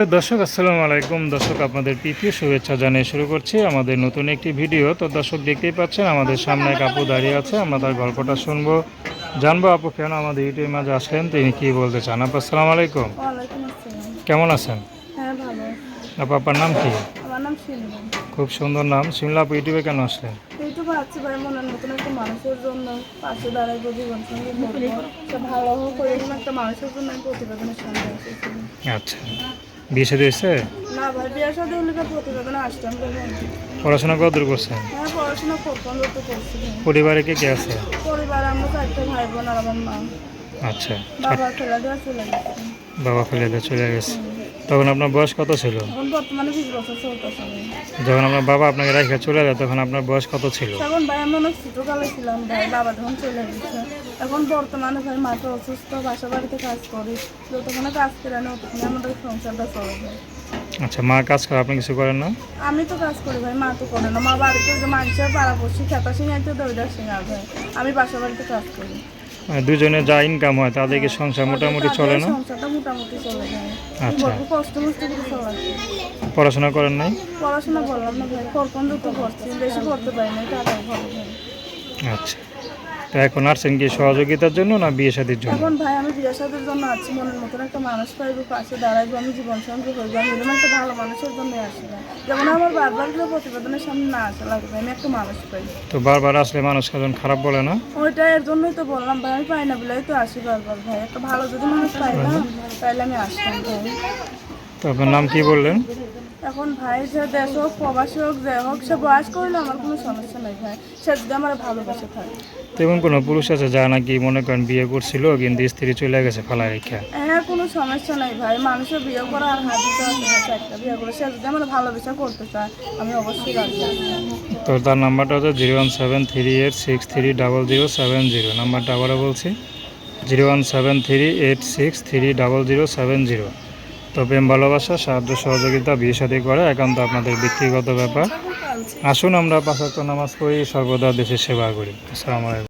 দর্শক আসসালামু আলাইকুম। দর্শক আপনাদের তৃতীয় শুভেচ্ছা জানিয়ে শুরু করছি আমাদের নতুন একটি ভিডিও। তো দর্শক দেখতেই পাচ্ছেন আমাদের সামনে এক আপু দাঁড়িয়ে আছে। আমরা তার গল্পটা শুনব জানব আপু কেন আমাদের ইউটিউবের মাঝে আসলেন তিনি কি বলতে চান? আপু আসসালামু আলাইকুম। কেমন আছেন? হ্যাঁ আপু আপনার নাম কি? আমার নাম খুব সুন্দর নাম। শিমলা আপু ইউটিউবে কেন আসলেন? এইটুকু ভাবছি ভাই মনের মতন একটা মানুষের জন্য। পাশে দাঁড়াইবো জীবন সঙ্গে ভালো এরকম একটা মানুষের জন্য আমি প্রতিবেদনের সামনে আচ্ছা। বিয়ে সাথে এসে না ভাই বিয়ের সাথে হলে প্রতিবেদনে আসতাম পড়াশোনা কতদূর করছেন? হ্যাঁ পড়াশোনা করছি। পরিবারে কে কে আছে? পরিবার আমরা চারটে ভাই বোন আর আমার মা। আচ্ছা। বাবা ফেলা দেওয়া চলে গেছে। বাবা ফেলে চলে গেছে। তখন আপনার বয়স কত ছিল? যখন আপনার বাবা আপনাকে রেখে চলে যায় তখন আপনার বয়স কত ছিল? তখন ভাই আমি অনেক ছোটকালে ছিলাম ভাই বাবা যখন চলে গেছে। এখন বর্তমানে ভাই অসুস্থ বাসা বাড়িতে কাজ করি। যতক্ষণে কাজ করে না ততক্ষণে আমাদের সংসারটা চলে যায়। আচ্ছা মা কাজ করে আপনি কিছু করেন না? আমি তো কাজ করি ভাই মা তো করে না। মা বাড়িতে যে মানুষের পাড়া পড়ছি খেতা দইটা সিঙা ভাই। আমি বাসা বাড়িতে কাজ করি। দুজনে যা ইনকাম হয় তাদেরকে সংসার মোটামুটি চলে না? সংসারটা মোটামুটি চলে যায়। আচ্ছা। পড়াশোনা করেন নাই? পড়াশোনা করলাম না ভাই করপন করছি বেশি করতে পারি না টাকাই ভালো ভাই আচ্ছা। তো এখন আসছেন কি সহযোগিতার জন্য না বিয়ে শাদির জন্য? এখন ভাই আমি বিয়ে সাদের জন্য আছি মনের মতন একটা মানুষ পাইবো পাশে দাঁড়াইবো আমি জীবন সঙ্গী হইবো আমি এরকম একটা ভালো মানুষের জন্য আসি না। যেমন আমার বারবার করে প্রতিবেদনের সামনে না আসা লাগবে আমি একটা মানুষ পাই। তো বারবার আসলে মানুষ কজন খারাপ বলে না? ওইটা এর জন্যই তো বললাম ভাই আমি পাই না বলেই তো আসি বারবার ভাই একটা ভালো যদি মানুষ পাই না তাহলে আমি আসতাম ভাই। তো আপনার নাম কি বললেন? এখন ভাই যে দেশ হোক প্রবাসী হোক যে হোক সে বয়স করলে আমার কোনো সমস্যা নেই ভাই। সে যদি আমার ভালোবাসে থাকে। তেমন কোনো পুরুষ আছে যা নাকি মনে করেন বিয়ে করছিল কিন্তু স্ত্রী চলে গেছে ফালা রেখা? হ্যাঁ কোনো সমস্যা নাই ভাই। মানুষের বিয়ে করা আর আছে ভাই বিয়ে করে সে যদি আমার ভালোবাসা করতে চায় আমি অবশ্যই রাজি। তো তার নাম্বারটা হচ্ছে zero one seven three eight six three double zero seven zero. নাম্বারটা আবারও বলছি zero one seven three eight six three double zero seven zero. তো প্রেম, ভালোবাসা, সাহায্য, সহযোগিতা, বিয়ে সাথে করে একান্ত আপনাদের ব্যক্তিগত ব্যাপার। আসুন আমরা পাঁচাত্তর নামাজ পড়ি, সর্বদা দেশের সেবা করি। আসসালামু আলাইকুম।